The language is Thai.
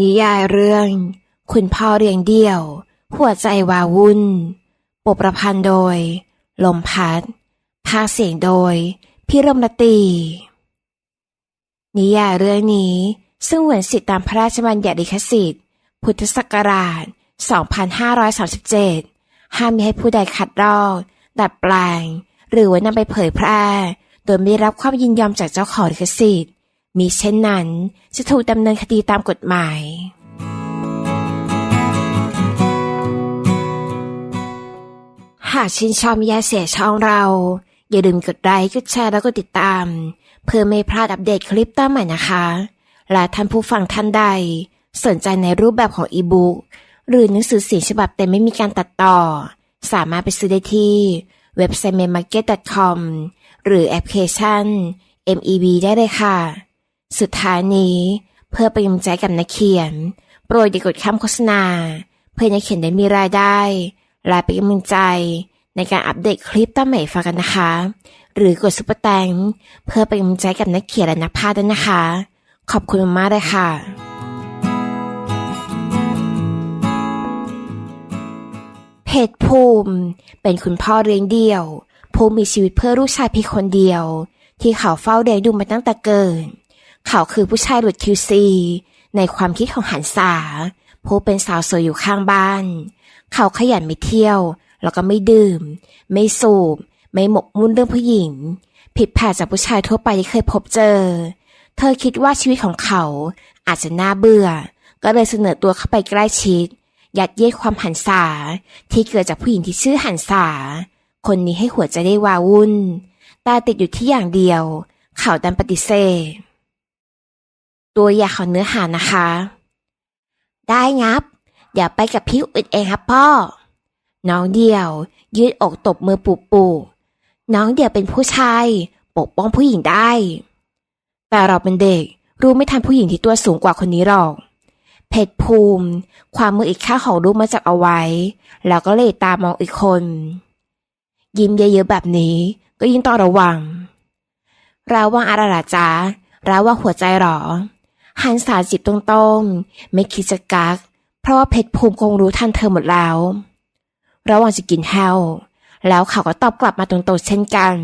นิยายเรื่อง คุณพ่อเรียงเดี่ยว หัวใจวาวุ่นบทประพันธ์โดย ลมพัด ภาคเสียงโดย พี่รมรตี นิยายเรื่องนี้ซึ่งเหมือนสิทธิตามพระราชบัญญัติลิขสิทธิ์ พุทธศักราช 2537 ห้ามมิให้ผู้ใดคัดลอกดัดแปลง หรือว่านำไปเผยแพร่ โดยไม่ได้รับความยินยอมจากเจ้าของลิขสิทธิ์ มีเช่นนั้นจะถูกดำเนินคดีตามกฎหมาย หากชื่นชอบมิยาเสียช่องเรา อย่าลืมกดไลค์ กดแชร์ แล้วก็ติดตาม เพื่อไม่พลาดอัปเดตคลิปตามใหม่นะคะ และท่านผู้ฟังท่านใด สนใจในรูปแบบของอีบุ๊กหรือหนังสือเสียงฉบับเต็มไม่มีการตัดต่อ สามารถไปซื้อได้ที่เว็บไซต์ maymarket.com หรือแอปพลิเคชัน MEB ได้เลยค่ะ สุดท้ายนี้เพื่อเป็นกำลังใจกับนักเขียน โปรดกดข้ามโฆษณา เพื่อนักเขียนได้มีรายได้และเป็นกำลังใจ ในการอัปเดตคลิปตามใหม่ฟังกันนะคะ หรือกดซุปเปอร์แตงเพื่อเป็นกำลังใจกับนักเขียนและนักพากย์ด้วยนะคะ ขอบคุณมากเลยค่ะเพชรภูมิ เป็นคุณพ่อเลี้ยงเดี่ยวผู้มีชีวิตเพื่อลูกชายเพียงคนเดียว ที่เขาเฝ้าเลี้ยงดูมาตั้งแต่เกิด เขาคือผู้ชายหลุดคิวซีในความคิดของหันษาผู้เป็นสาวสวยอยู่ข้างบ้าน เขาขยันไม่เที่ยว แล้วก็ไม่ดื่ม ไม่สูบ ไม่หมกมุ่นเรื่องผู้หญิง ผิดแผกจากผู้ชายทั่วไปที่เคยพบเจอ เธอคิดว่าชีวิตของเขาอาจจะน่าเบื่อ ก็เลยเสนอตัวเข้าไปใกล้ชิด ยัดเยียดความหันษาที่เกิดจากผู้หญิงที่ชื่อหันษาคนนี้ให้หัวใจได้วาวุ่น ตาติดอยู่ที่อย่างเดียว เขาดันปฏิเสธ ตัวอย่างของเนื้อหานะคะ ได้งับเดี๋ยวไปกับพี่อุดเองครับพ่อ น้องเดี่ยว ยืดอกตบมือปูปูน้องเดี่ยวเป็นผู้ชาย ปกป้องผู้หญิงได้ แต่เราเป็นเด็กรู้ไม่ทันผู้หญิงที่ตัวสูงกว่าคนนี้หรอก เพชรภูมิ ความมืออีกข้าของลูกมาจากเอาไว้ แล้วก็เลยตามองอีกคน ยิ้มเยอะๆแบบนี้ ก็ยิ่งต้องระวังระวังอะไรล่ะจ๊ะระวังหัวใจหรอ หันสาจิบตรงๆ ไม่คิดจะกัก เพราะว่าเพชรภูมิคงรู้ทันเธอหมดแล้ว ระหว่างจะกินแฮวแล้วเขาก็ตอบกลับมาตรงๆเช่นกัน